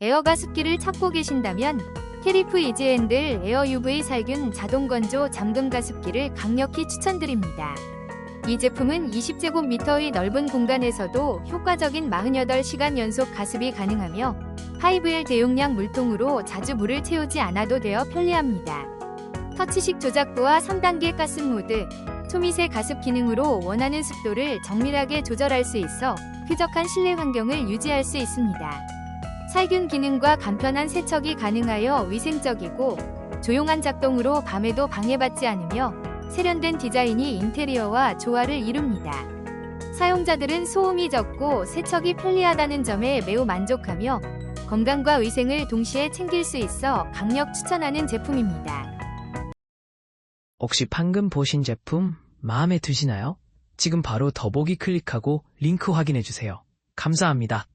에어 가 습기를 찾고 계신다면 캐리프 이지핸들 에어 UV 살균 자동 건조 잠금 가습기를 강력히 추천드립니다. 이 제품은 20제곱미터의 넓은 공간에서도 효과적인 48시간 연속 가습이 가능하며 5L 대용량 물통으로 자주 물을 채우지 않아도 되어 편리합니다. 터치식 조작부와 3단계 가습 모드, 초미세 가습 기능으로 원하는 습도를 정밀하게 조절할 수 있어 쾌적한 실내 환경을 유지할 수 있습니다. 살균 기능과 간편한 세척이 가능하여 위생적이고 조용한 작동으로 밤에도 방해받지 않으며 세련된 디자인이 인테리어와 조화를 이룹니다. 사용자들은 소음이 적고 세척이 편리하다는 점에 매우 만족하며 건강과 위생을 동시에 챙길 수 있어 강력 추천하는 제품입니다. 혹시 방금 보신 제품 마음에 드시나요? 지금 바로 더보기 클릭하고 링크 확인해 주세요. 감사합니다.